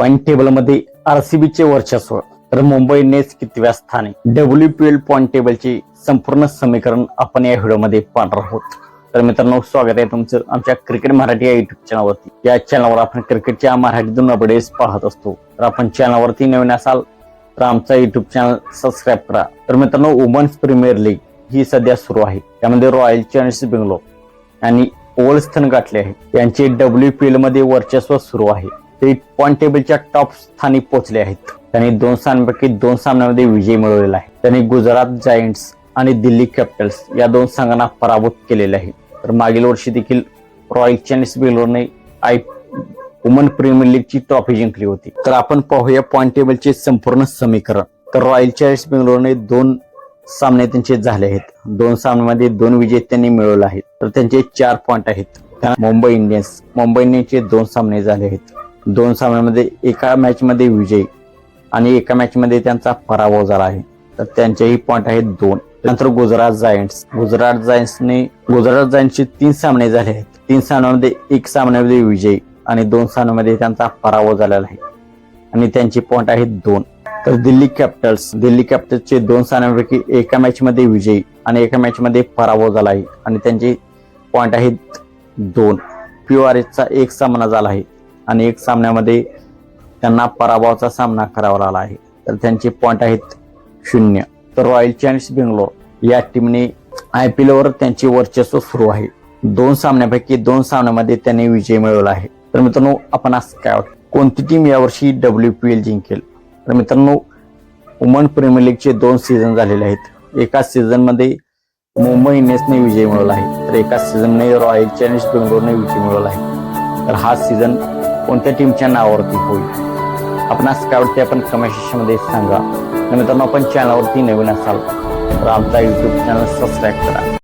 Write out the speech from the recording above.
Point टेबलमध्ये आरसीबीचे वर्चस्व. तर मुंबई इंडियन्स कितव्या स्थानी? डब्ल्यू पी एल पॉईंट टेबलचे संपूर्ण समीकरण आपण या व्हिडिओमध्ये पाहणार आहोत. तर मित्रांनो स्वागत आहे तुमचं आमच्या क्रिकेट मराठी या युट्यूब चॅनलवरती या चॅनलवर आपण क्रिकेटच्या मराठीतून अपडेट्स पाहत असतो. तर आपण चॅनलवरती नवीन असाल तर आमचा युट्यूब चॅनल सबस्क्राईब करा. तर मित्रांनो वुमन्स प्रीमियर लीग ही सध्या सुरू आहे. त्यामध्ये रॉयल चॅलेंजर्स बेंगलोर आणि ओल्ड स्थान गाठले आहे. यांचे डब्ल्यू पी एलमध्ये वर्चस्व सुरू आहे. ते पॉइंट टेबलच्या टॉप स्थानी पोहोचले आहेत. त्यांनी दोन सामन्यांपैकी दोन सामन्यामध्ये विजय मिळवलेला आहे. त्यांनी गुजरात जायंट्स आणि दिल्ली कॅपिटल्स या दोन संघांना पराभूत केलेले आहे. तर मागील वर्षी देखील रॉयल चॅलेंजर्स बेंगलोरने आय वुमन प्रीमियर लीगची ट्रॉफी जिंकली होती. तर आपण पाहूया पॉइंट टेबलचे संपूर्ण समीकरण. तर रॉयल चॅलेंजर्स बेंगलोरने दोन सामने त्यांचे झाले आहेत. दोन सामन्यामध्ये दोन विजय त्यांनी मिळवले आहेत. तर त्यांचे चार पॉइंट आहेत. मुंबई इंडियन्स मुंबई इंडियन्सचे दोन सामने झाले आहेत. दोन सामन्यामध्ये एका मॅचमध्ये विजय आणि एका मॅचमध्ये त्यांचा पराभव झाला आहे. तर त्यांचेही पॉइंट आहेत दोन. नंतर गुजरात जायंट्स गुजरात जायंट्सने गुजरात जायंट्सचे तीन सामने झाले आहेत. तीन सामन्यामध्ये एक सामन्यामध्ये विजय आणि दोन सामन्यामध्ये त्यांचा पराभव झालेला आहे. आणि त्यांचे पॉइंट आहेत दोन. तर दिल्ली कॅपिटल्स दिल्ली कॅपिटल्सचे दोन सामन्यापैकी एका मॅचमध्ये विजयी विजय आणि एका मॅचमध्ये पराभव झाला आहे. आणि त्यांचे पॉइंट आहेत दोन. पी आर एसचा एक सामना झाला आहे. आणि एक सामन्यामध्ये त्यांना पराभवाचा सामना करावा लागला आहे. तर त्यांचे पॉईंट आहेत शून्य. तर रॉयल चॅलेंजर्स बेंगलोर या टीमने आय पी एलवर त्यांचे वर्चस्व सुरू आहे. दोन सामन्यापैकी दोन सामन्यामध्ये त्यांनी विजय मिळवला आहे. तर मित्रांनो आपण असं काय वाटतं कोणती टीम यावर्षी डब्ल्यू पी एल जिंकेल? तर मित्रांनो वुमन प्रीमियर लीगचे दोन सीझन झालेले आहेत. एका सीझनमध्ये मुंबई इंडियन्सने विजय मिळवला आहे. तर एका सीझनने रॉयल चॅलेंजर्स बेंगलोरने विजय मिळवला आहे. तर हा सीझन कोणत्या टीमच्या नावावरती होईल? आपणास काय वाटते आपण कमेंट सेक्शनमध्ये सांगा. आणि मित्रांनो आपण चॅनलवरती नवीन असाल तर आमचा युट्यूब चॅनल सबस्क्राईब करा.